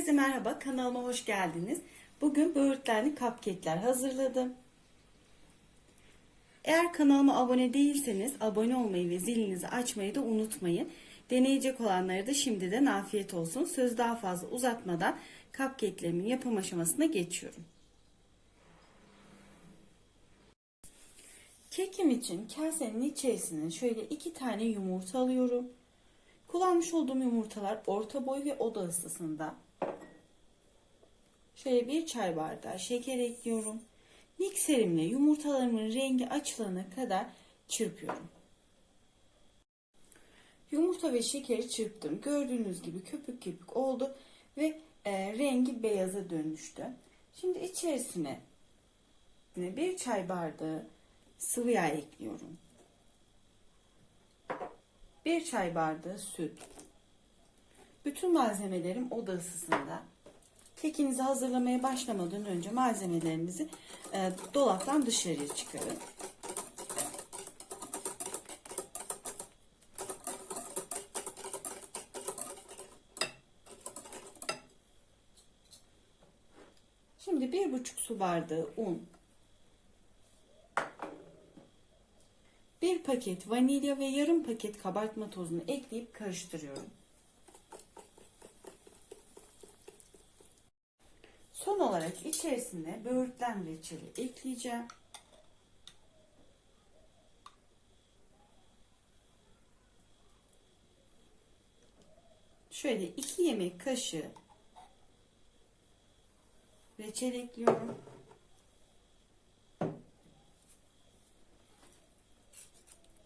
Herkese merhaba, kanalıma hoş geldiniz. Bugün böğürtlenli cupcake'ler hazırladım. Eğer kanalıma abone değilseniz abone olmayı ve zilinizi açmayı da unutmayın. Deneyecek olanlara da şimdiden afiyet olsun. Söz daha fazla uzatmadan cupcake'lerimin yapım aşamasına geçiyorum. Kekim için kasenin içerisine şöyle iki tane yumurta alıyorum. Kullanmış olduğum yumurtalar orta boy ve oda ısısında. Şöyle bir çay bardağı şeker ekliyorum. Mikserimle yumurtalarımın rengi açılana kadar çırpıyorum. Yumurta ve şekeri çırptım. Gördüğünüz gibi köpük köpük oldu ve e, rengi beyaza dönüştü. Şimdi içerisine bir çay bardağı sıvı yağ ekliyorum. Bir çay bardağı süt. Bütün malzemelerim oda ısısında. Kekinizi hazırlamaya başlamadan önce malzemelerinizi e, dolaptan dışarıya çıkarın. Şimdi bir buçuk su bardağı un, bir paket vanilya ve yarım paket kabartma tozunu ekleyip karıştırıyorum. Son olarak içerisine böğürtlen reçeli ekleyeceğim. Şöyle 2 yemek kaşığı reçel ekliyorum.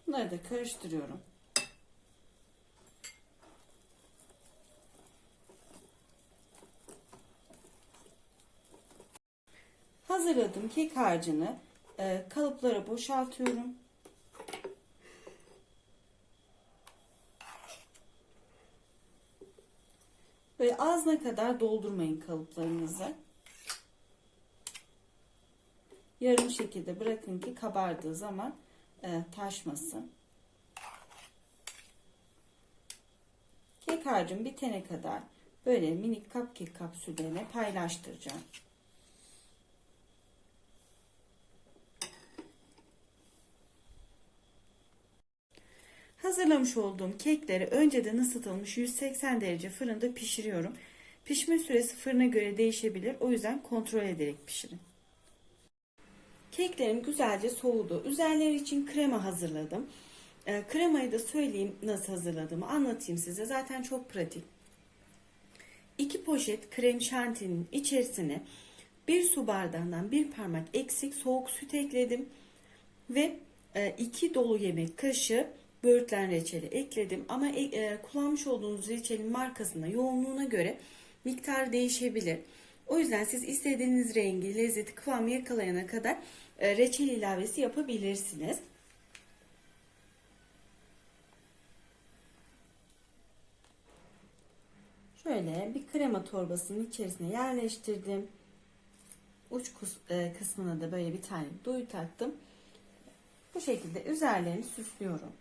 Bunları da karıştırıyorum. Hazırladığım kek harcını e, kalıplara boşaltıyorum. Böyle ağzına kadar doldurmayın kalıplarınızı. Yarım şekilde bırakın ki kabardığı zaman e, taşmasın. Kek harcım bitene kadar böyle minik cupcake kapsüllerine paylaştıracağım. Hazırlamış olduğum kekleri önceden ısıtılmış 180 derece fırında pişiriyorum. Pişme süresi fırına göre değişebilir. O yüzden kontrol ederek pişirin. Keklerim güzelce soğudu. Üzerleri için krema hazırladım. E, kremayı da söyleyeyim nasıl hazırladığımı anlatayım size. Zaten çok pratik. 2 poşet krem şantinin içerisine bir su bardağından bir parmak eksik soğuk süt ekledim. Ve 2 e, dolu yemek kaşığı böğürtlen reçeli ekledim. Ama e, e, kullanmış olduğunuz reçelin markasına, yoğunluğuna göre miktar değişebilir. O yüzden siz istediğiniz rengi, lezzeti, kıvamı yakalayana kadar e, reçel ilavesi yapabilirsiniz. Şöyle bir krema torbasının içerisine yerleştirdim. Uç e, kısmına da böyle bir tane duyu taktım. Bu şekilde üzerlerini süslüyorum.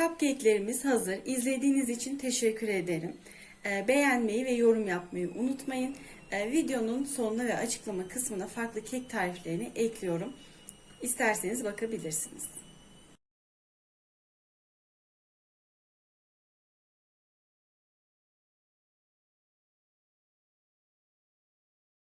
Cupcake'lerimiz hazır. İzlediğiniz için teşekkür ederim. Ee, beğenmeyi ve yorum yapmayı unutmayın. Ee, videonun sonuna ve açıklama kısmına farklı kek tariflerini ekliyorum. İsterseniz bakabilirsiniz.